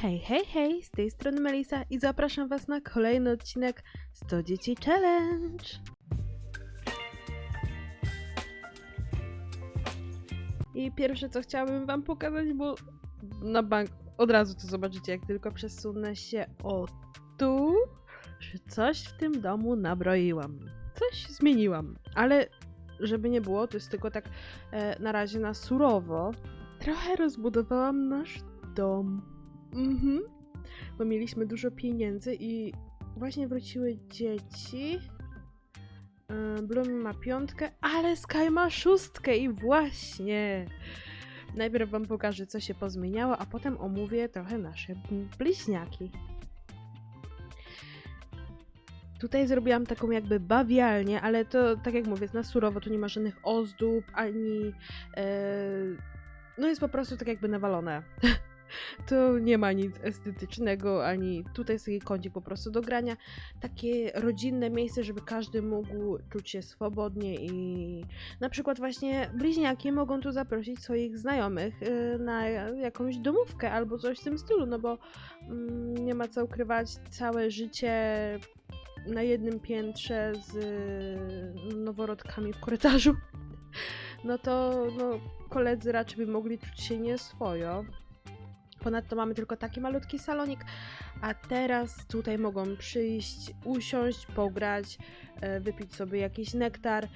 Hej, hej, hej, z tej strony Melisa i zapraszam Was na kolejny odcinek 100 Dzieci Challenge. I pierwsze co chciałabym Wam pokazać, bo na bank od razu to zobaczycie, jak tylko przesunę się o tu, że coś w tym domu nabroiłam. Coś zmieniłam, ale żeby nie było, to jest tylko tak e, na razie na surowo. Trochę rozbudowałam nasz dom. Mhm. Bo mieliśmy dużo pieniędzy i właśnie wróciły dzieci. Yy, Bloom ma piątkę, ale Sky ma szóstkę i właśnie. Najpierw wam pokażę, co się pozmieniało, a potem omówię trochę nasze bliźniaki. Tutaj zrobiłam taką jakby bawialnię, ale to tak jak mówię, na surowo, tu nie ma żadnych ozdób, ani... e, no jest po prostu tak jakby nawalone. to nie ma nic estetycznego, ani tutaj jest taki kącik po prostu do grania. Takie rodzinne miejsce, żeby każdy mógł czuć się swobodnie i na przykład właśnie bliźniaki mogą tu zaprosić swoich znajomych y, na jakąś domówkę albo coś w tym stylu, no bo mm, nie ma co ukrywać, całe życie na jednym piętrze z y, noworodkami w korytarzu. No to no, koledzy raczej by mogli czuć się nieswojo. Ponadto mamy tylko taki malutki salonik, a teraz tutaj mogą przyjść, usiąść, pograć, e, wypić sobie jakiś nektar,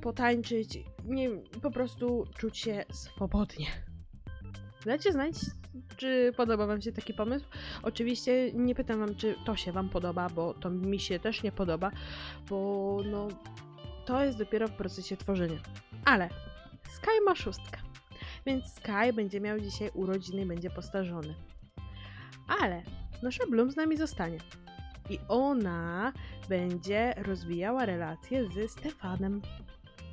potańczyć, nie, po prostu czuć się swobodnie. Dajcie znać, czy podoba Wam się taki pomysł. Oczywiście nie pytam Wam, czy to się Wam podoba, bo to mi się też nie podoba, bo no, to jest dopiero w procesie tworzenia. Ale Sky ma szóstkę. Więc Sky będzie miał dzisiaj urodziny i będzie postarzony. Ale nasza Bloom z nami zostanie. I ona będzie rozwijała relacje ze Stefanem.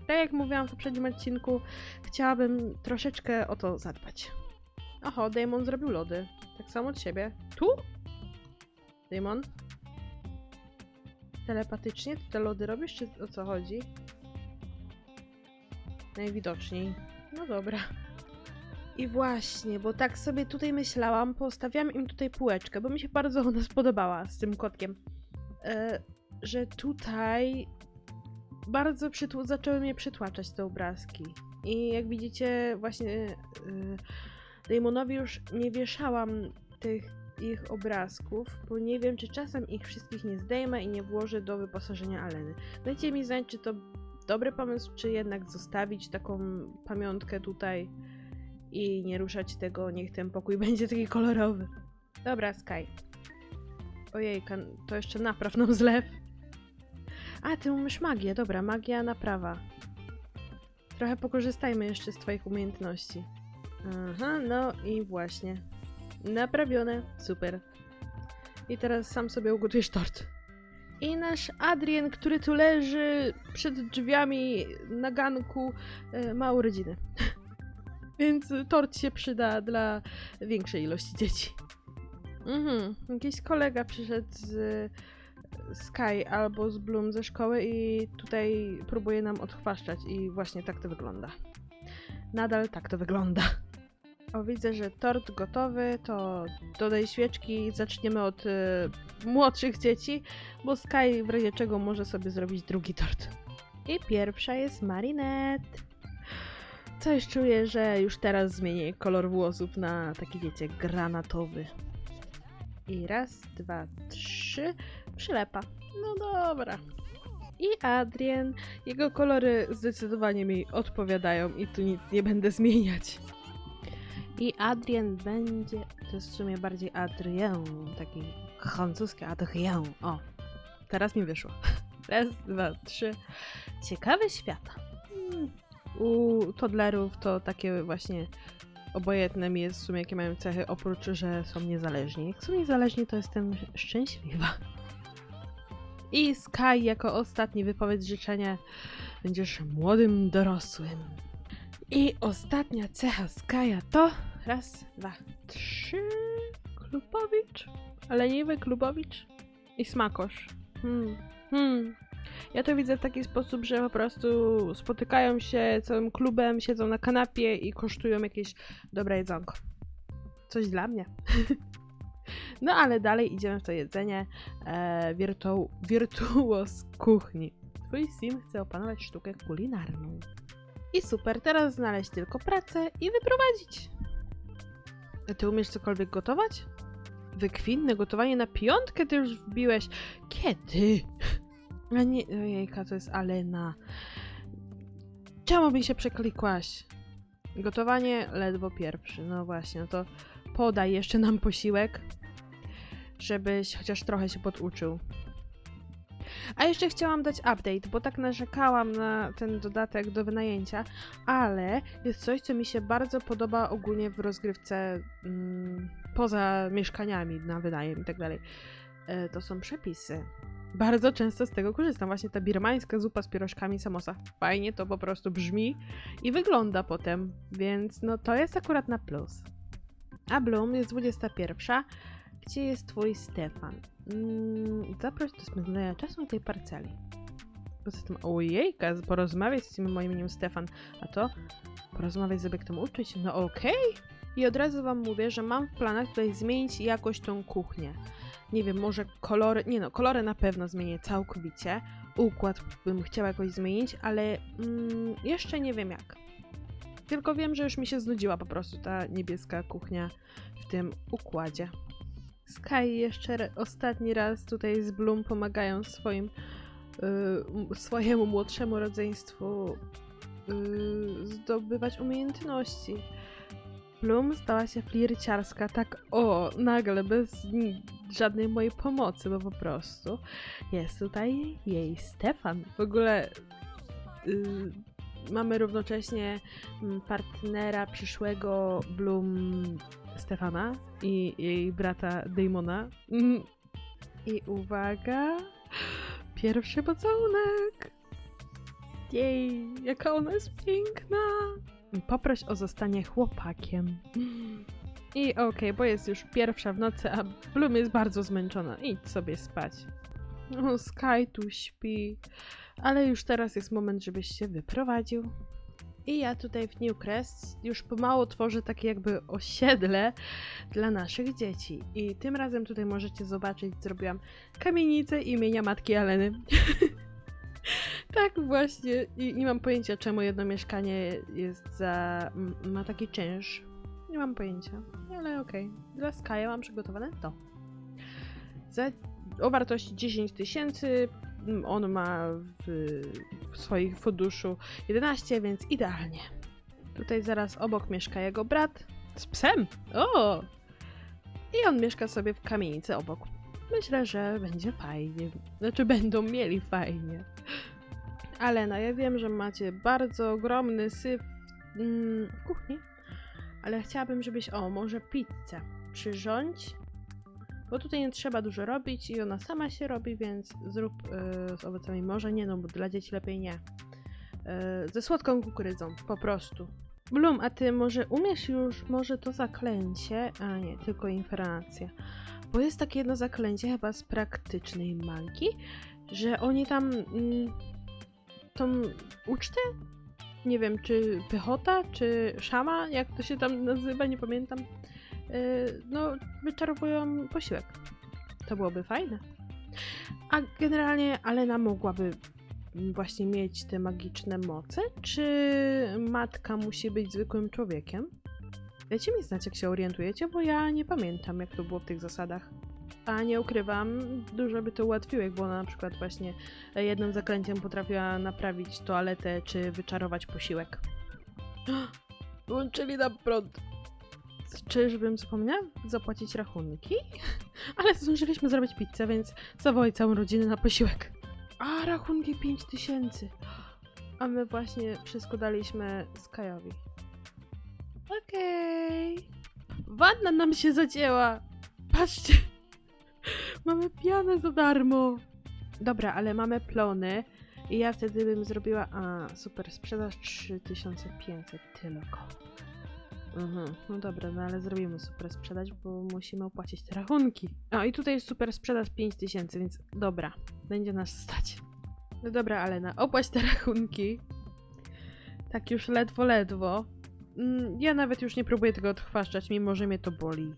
Tak jak mówiłam w poprzednim odcinku, chciałabym troszeczkę o to zadbać. Oho, Damon zrobił lody. Tak samo od siebie. Tu? Damon? Telepatycznie ty te lody robisz, czy o co chodzi? Najwidoczniej. No dobra. I właśnie, bo tak sobie tutaj myślałam, postawiłam im tutaj półeczkę, bo mi się bardzo ona spodobała z tym kotkiem. E, że tutaj bardzo przytł- zaczęły mnie przytłaczać te obrazki. I jak widzicie, właśnie e, Damonowi już nie wieszałam tych ich obrazków, bo nie wiem, czy czasem ich wszystkich nie zdejmę i nie włożę do wyposażenia Aleny. Dajcie mi znać, czy to dobry pomysł, czy jednak zostawić taką pamiątkę tutaj i nie ruszać tego, niech ten pokój będzie taki kolorowy. Dobra, Sky. Ojej, to jeszcze napraw nam zlew. A, ty umiesz magię, dobra, magia naprawa. Trochę pokorzystajmy jeszcze z twoich umiejętności. Aha, no i właśnie. Naprawione, super. I teraz sam sobie ugotujesz tort. I nasz Adrien, który tu leży przed drzwiami na ganku, e, ma urodziny. Więc tort się przyda dla większej ilości dzieci. Mhm, jakiś kolega przyszedł z Sky albo z Bloom ze szkoły i tutaj próbuje nam odchwaszczać i właśnie tak to wygląda. Nadal tak to wygląda. O, widzę, że tort gotowy, to dodaj świeczki i zaczniemy od y, młodszych dzieci, bo Sky w razie czego może sobie zrobić drugi tort. I pierwsza jest Marinette. Coś czuję, że już teraz zmienię kolor włosów na taki, wiecie, granatowy. I raz, dwa, trzy. Przylepa. No dobra. I Adrien. Jego kolory zdecydowanie mi odpowiadają i tu nic nie będę zmieniać. I Adrien będzie. To jest w sumie bardziej Adrien. Taki francuski Adrien. O, teraz mi wyszło. Raz, dwa, trzy. Ciekawe świata. Hmm u toddlerów to takie właśnie obojętne mi jest w sumie, jakie mają cechy, oprócz, że są niezależni. Jak są niezależni, to jestem szczęśliwa. I Sky jako ostatni wypowiedź życzenia będziesz młodym dorosłym. I ostatnia cecha Skya to raz, dwa, trzy. Klubowicz, leniwy Klubowicz i Smakosz. Hmm. Hmm. Ja to widzę w taki sposób, że po prostu spotykają się całym klubem, siedzą na kanapie i kosztują jakieś dobre jedzonko. Coś dla mnie. No ale dalej idziemy w to jedzenie. E, wirtu wirtuoz kuchni. Twój sim chce opanować sztukę kulinarną. I super, teraz znaleźć tylko pracę i wyprowadzić. A Ty umiesz cokolwiek gotować? Wykwintne gotowanie na piątkę ty już wbiłeś. Kiedy? A nie, ojejka, to jest Alena. Czemu mi się przeklikłaś? Gotowanie ledwo pierwszy. No właśnie, no to podaj jeszcze nam posiłek, żebyś chociaż trochę się poduczył. A jeszcze chciałam dać update, bo tak narzekałam na ten dodatek do wynajęcia, ale jest coś, co mi się bardzo podoba ogólnie w rozgrywce mm, poza mieszkaniami na wynajem i tak dalej. E, To są przepisy. Bardzo często z tego korzystam. Właśnie ta birmańska zupa z pierożkami samosa. Fajnie to po prostu brzmi i wygląda potem, więc no to jest akurat na plus. A Bloom jest 21. Gdzie jest twój Stefan? Mm, zaproś do spędzenia czasu na tej parceli. Poza tym, ojejka, porozmawiać z tym moim imieniem Stefan. A to porozmawiać z obiektem uczyć? No okej. I od razu wam mówię, że mam w planach tutaj zmienić jakoś tą kuchnię. Nie wiem, może kolory, nie no, kolory na pewno zmienię całkowicie. Układ bym chciała jakoś zmienić, ale mm, jeszcze nie wiem jak. Tylko wiem, że już mi się znudziła po prostu ta niebieska kuchnia w tym układzie. Sky jeszcze ostatni raz tutaj z Bloom pomagają swoim y, m- swojemu młodszemu rodzeństwu y, zdobywać umiejętności. Bloom stała się flirciarska tak o, nagle, bez żadnej mojej pomocy, bo po prostu jest tutaj jej Stefan. W ogóle y, mamy równocześnie mm, partnera przyszłego Bloom Stefana i jej brata Damona. Mm. I uwaga, pierwszy pocałunek. Jej, jaka ona jest piękna. Poproś o zostanie chłopakiem. I okej, bo jest już pierwsza w nocy, a Bloom jest bardzo zmęczona. Idź sobie spać. O, Sky tu śpi. Ale już teraz jest moment, żebyś się wyprowadził. I ja tutaj w Newcrest już pomału tworzę takie jakby osiedle dla naszych dzieci. I tym razem tutaj możecie zobaczyć, zrobiłam kamienicę imienia matki Aleny. tak właśnie. I nie mam pojęcia, czemu jedno mieszkanie jest za... ma taki czynsz. Nie mam pojęcia. Ale okej. Dla Skaja mam przygotowane to. Za... O wartości 10 tysięcy. On ma w, w swoich funduszu 11, więc idealnie. Tutaj zaraz obok mieszka jego brat z psem. O! I on mieszka sobie w kamienicy obok. Myślę, że będzie fajnie. Znaczy, będą mieli fajnie. Ale no, ja wiem, że macie bardzo ogromny syf mm, w kuchni, ale chciałabym, żebyś, o, może pizzę przyrządź, bo tutaj nie trzeba dużo robić i ona sama się robi, więc zrób y, z owocami może nie, no bo dla dzieci lepiej nie. Y, ze słodką kukurydzą, po prostu. Blum, a ty może umiesz już może to zaklęcie? A nie, tylko informacja. Bo jest takie jedno zaklęcie chyba z praktycznej magii, że oni tam mm, tą ucztę, nie wiem, czy pychota, czy szama, jak to się tam nazywa, nie pamiętam, yy, no, wyczarowują posiłek. To byłoby fajne. A generalnie Alena mogłaby właśnie mieć te magiczne moce, czy matka musi być zwykłym człowiekiem? Dajcie mi znać, jak się orientujecie, bo ja nie pamiętam, jak to było w tych zasadach. A nie ukrywam, dużo by to ułatwiło, jakby ona na przykład właśnie jednym zaklęciem potrafiła naprawić toaletę czy wyczarować posiłek. Włączyli nam prąd. Czyżbym zapomniała zapłacić rachunki? Ale zdążyliśmy zrobić pizzę, więc zawołaj całą rodzinę na posiłek. A, rachunki 5000. A my właśnie wszystko daliśmy Skyowi. Okej. Wanna nam się zacięła. Patrzcie. Mamy pianę za darmo. Dobra, ale mamy plony. I ja wtedy bym zrobiła. A, super, sprzedaż 3500 tylko. Mhm, no dobra, no ale zrobimy super sprzedaż, bo musimy opłacić te rachunki. A i tutaj jest super sprzedaż 5000, więc dobra, będzie nas stać. No dobra, Alena, opłać te rachunki. Tak już ledwo, ledwo. Mm, Ja nawet już nie próbuję tego odchwaszczać, mimo że mnie to boli.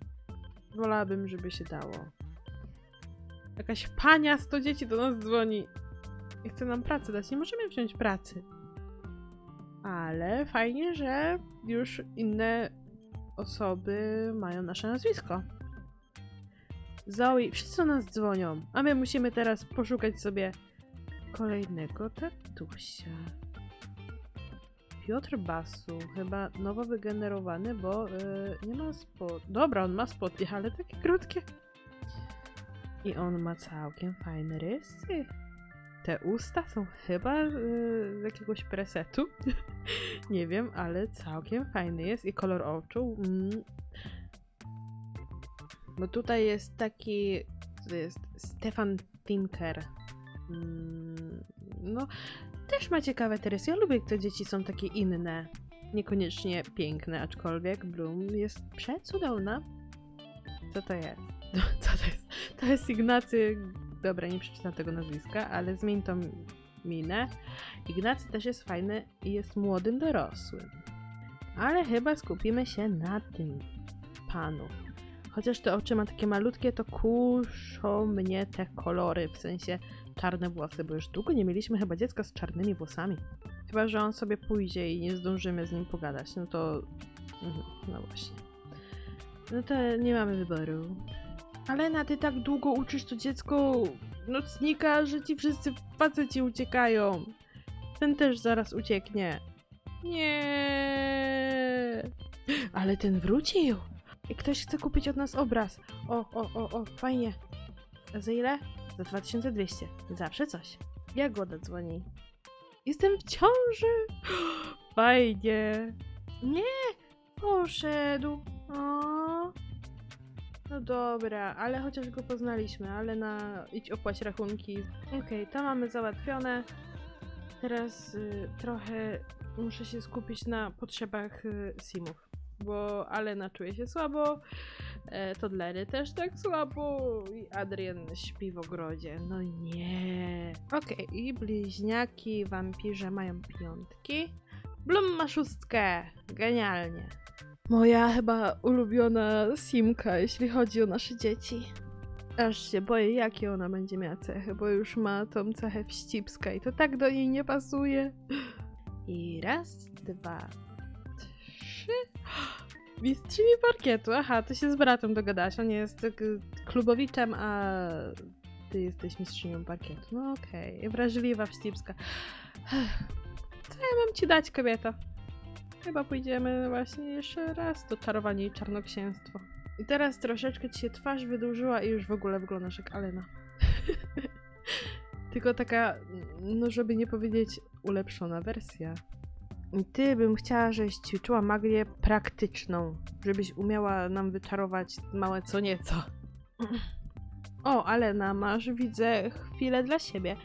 wolałabym, żeby się dało. Jakaś pania 100 dzieci do nas dzwoni i chce nam pracę dać. Nie możemy wziąć pracy. Ale fajnie, że już inne osoby mają nasze nazwisko. Zoe, wszyscy do nas dzwonią, a my musimy teraz poszukać sobie kolejnego tatusia. Piotr Basu, chyba nowo wygenerowany, bo y, nie ma spod... Dobra, on ma spodnie, ale takie krótkie. I on ma całkiem fajne rysy. Te usta są chyba y, z jakiegoś presetu. nie wiem, ale całkiem fajny jest i kolor oczu. Mm. Bo tutaj jest taki, to jest Stefan Tinker. Mm, no, też ma ciekawe te rysy. Ja lubię, te dzieci są takie inne. Niekoniecznie piękne, aczkolwiek Bloom jest przecudowna. Co to jest? Co to jest? To jest Ignacy. Dobra, nie przeczytam tego nazwiska, ale zmień tą minę. Ignacy też jest fajny i jest młodym dorosłym. Ale chyba skupimy się na tym panu. Chociaż te oczy ma takie malutkie, to kuszą mnie te kolory, w sensie czarne włosy, bo już długo nie mieliśmy chyba dziecka z czarnymi włosami. Chyba, że on sobie pójdzie i nie zdążymy z nim pogadać, no to... Mhm, no właśnie. No to nie mamy wyboru. Ale na ty tak długo uczysz to dziecko nocnika, że ci wszyscy faceci uciekają. Ten też zaraz ucieknie. Nie. Ale ten wrócił. I ktoś chce kupić od nas obraz. O, o, o, o, fajnie. Za ile? Za 2200. Zawsze coś. Jagoda dzwoni. Jestem w ciąży. Fajnie. Nie, poszedł. O. No dobra, ale chociaż go poznaliśmy, ale na idź opłać rachunki. Okej, to mamy załatwione. Teraz y, trochę muszę się skupić na potrzebach y, simów, bo Alena czuje się słabo, e, Toddlery też tak słabo i Adrian śpi w ogrodzie. No nie. Okej, i bliźniaki wampirze mają piątki. Blum ma szóstkę. Genialnie. Moja chyba ulubiona simka, jeśli chodzi o nasze dzieci. Aż się boję, jakie ona będzie miała cechy, bo już ma tą cechę wścibska i to tak do niej nie pasuje. I raz, dwa, trzy. Mistrzyni parkietu. Aha, ty się z bratem dogadałaś. On jest klubowiczem, a ty jesteś mistrzynią parkietu. No okej, wrażliwa, wścibska. Co ja mam ci dać, kobieta? Chyba pójdziemy właśnie jeszcze raz do czarowanie i czarnoksięstwo. I teraz troszeczkę ci się twarz wydłużyła i już w ogóle wyglądasz jak Alena. Tylko taka, no żeby nie powiedzieć ulepszona wersja. I ty bym chciała, żebyś ćwiczyła magię praktyczną, żebyś umiała nam wyczarować małe co nieco. O, Alena, masz, widzę, chwilę dla siebie.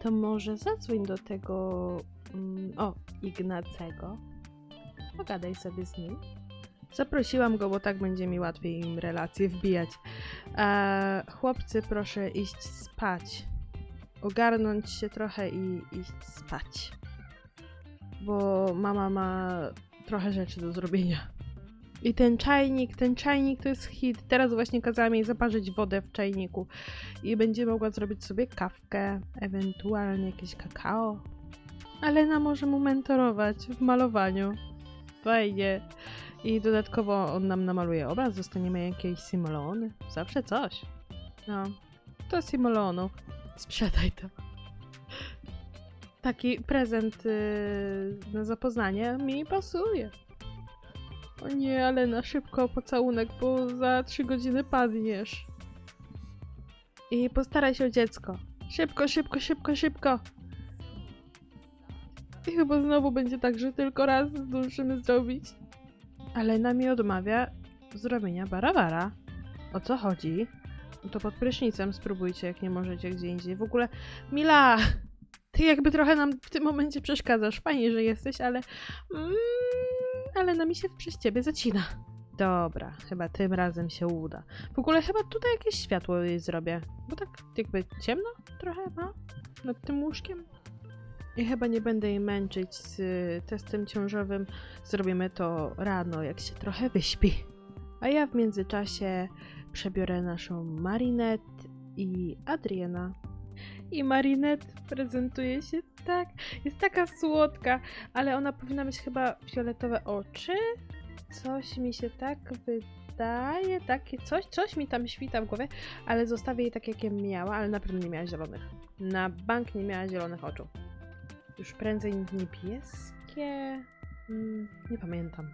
To może zadzwoń do tego, mm, o, Ignacego. Pogadaj sobie z nim. Zaprosiłam go, bo tak będzie mi łatwiej im relacje wbijać. E, chłopcy, proszę iść spać. Ogarnąć się trochę i iść spać. Bo mama ma trochę rzeczy do zrobienia. I ten czajnik, ten czajnik to jest hit. Teraz właśnie kazałam jej zaparzyć wodę w czajniku. I będzie mogła zrobić sobie kawkę, ewentualnie jakieś kakao. Alena może mu mentorować w malowaniu. Fajnie. I dodatkowo on nam namaluje obraz, dostaniemy jakieś simulony. Zawsze coś. No, to simulonów. Sprzedaj to. Taki prezent yy, na zapoznanie mi pasuje. O nie, ale na szybko pocałunek, bo za trzy godziny padniesz. I postaraj się o dziecko. Szybko, szybko, szybko, szybko. I chyba znowu będzie tak, że tylko raz zdążymy zrobić. Ale nami odmawia zrobienia barawara. O co chodzi? No to pod prysznicem spróbujcie, jak nie możecie gdzie indziej. W ogóle, Mila! Ty jakby trochę nam w tym momencie przeszkadzasz. Fajnie, że jesteś, ale... Mm, ale nami się przez ciebie zacina. Dobra, chyba tym razem się uda. W ogóle chyba tutaj jakieś światło jej zrobię. Bo tak jakby ciemno trochę ma nad tym łóżkiem. I chyba nie będę jej męczyć z y, testem ciążowym. Zrobimy to rano, jak się trochę wyśpi. A ja w międzyczasie przebiorę naszą Marinette i Adriana. I Marinette prezentuje się tak, jest taka słodka, ale ona powinna mieć chyba fioletowe oczy. Coś mi się tak wydaje, takie coś, coś mi tam świta w głowie, ale zostawię jej tak, jakie miała, ale na pewno nie miała zielonych. Na bank nie miała zielonych oczu. Już prędzej niebieskie. Mm, nie pamiętam.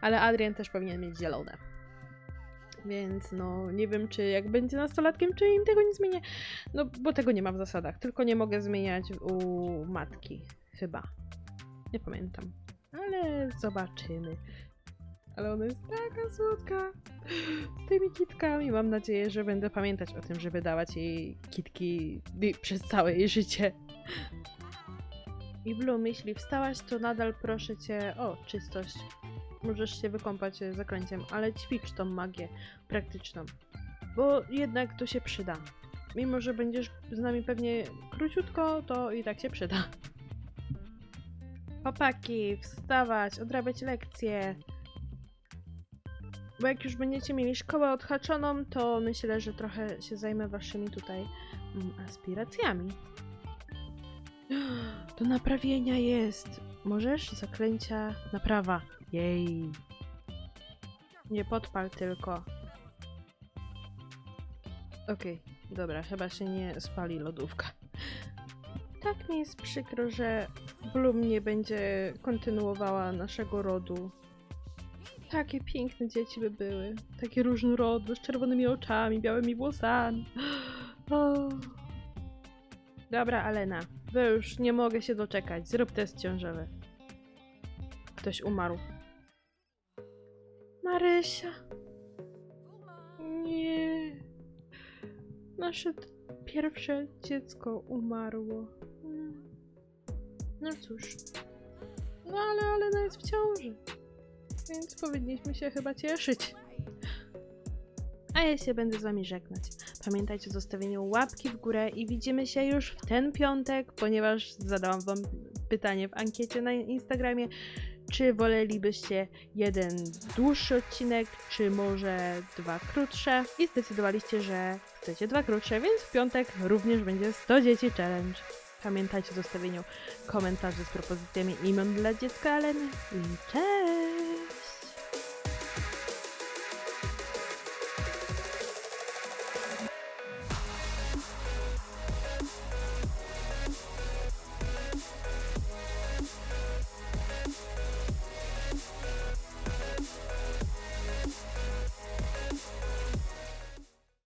Ale Adrian też powinien mieć zielone. Więc no, nie wiem, czy jak będzie nastolatkiem, czy im tego nie zmienię. No, bo tego nie ma w zasadach. Tylko nie mogę zmieniać u matki. Chyba. Nie pamiętam. Ale zobaczymy. Ale ona jest taka słodka. Z tymi kitkami. Mam nadzieję, że będę pamiętać o tym, żeby dawać jej kitki przez całe jej życie. I Bloom, jeśli wstałaś, to nadal proszę cię o czystość. Możesz się wykąpać e, zaklęciem, ale ćwicz tą magię praktyczną. Bo jednak to się przyda. Mimo, że będziesz z nami pewnie króciutko, to i tak się przyda. Chłopaki, wstawać, odrabiać lekcje. Bo jak już będziecie mieli szkołę odhaczoną, to myślę, że trochę się zajmę waszymi tutaj mm, aspiracjami. Do naprawienia jest. Możesz? Zaklęcia naprawa. Jej. Nie podpal tylko. Okej, dobra, chyba się nie spali lodówka. Tak mi jest przykro, że Bloom nie będzie kontynuowała naszego rodu. Takie piękne dzieci by były. Takie różnorodne, z czerwonymi oczami, białymi włosami. O. Dobra, Alena, bo już nie mogę się doczekać. Zrób test ciążowy. Ktoś umarł. Marysia. Nie. Nasze pierwsze dziecko umarło. No cóż. No ale Alena jest w ciąży. Więc powinniśmy się chyba cieszyć. A ja się będę z wami żegnać. Pamiętajcie o zostawieniu łapki w górę i widzimy się już w ten piątek, ponieważ zadałam wam pytanie w ankiecie na Instagramie, czy wolelibyście jeden dłuższy odcinek, czy może dwa krótsze i zdecydowaliście, że chcecie dwa krótsze, więc w piątek również będzie 100 dzieci challenge. Pamiętajcie o zostawieniu komentarzy z propozycjami imion dla dziecka Aleny i cześć!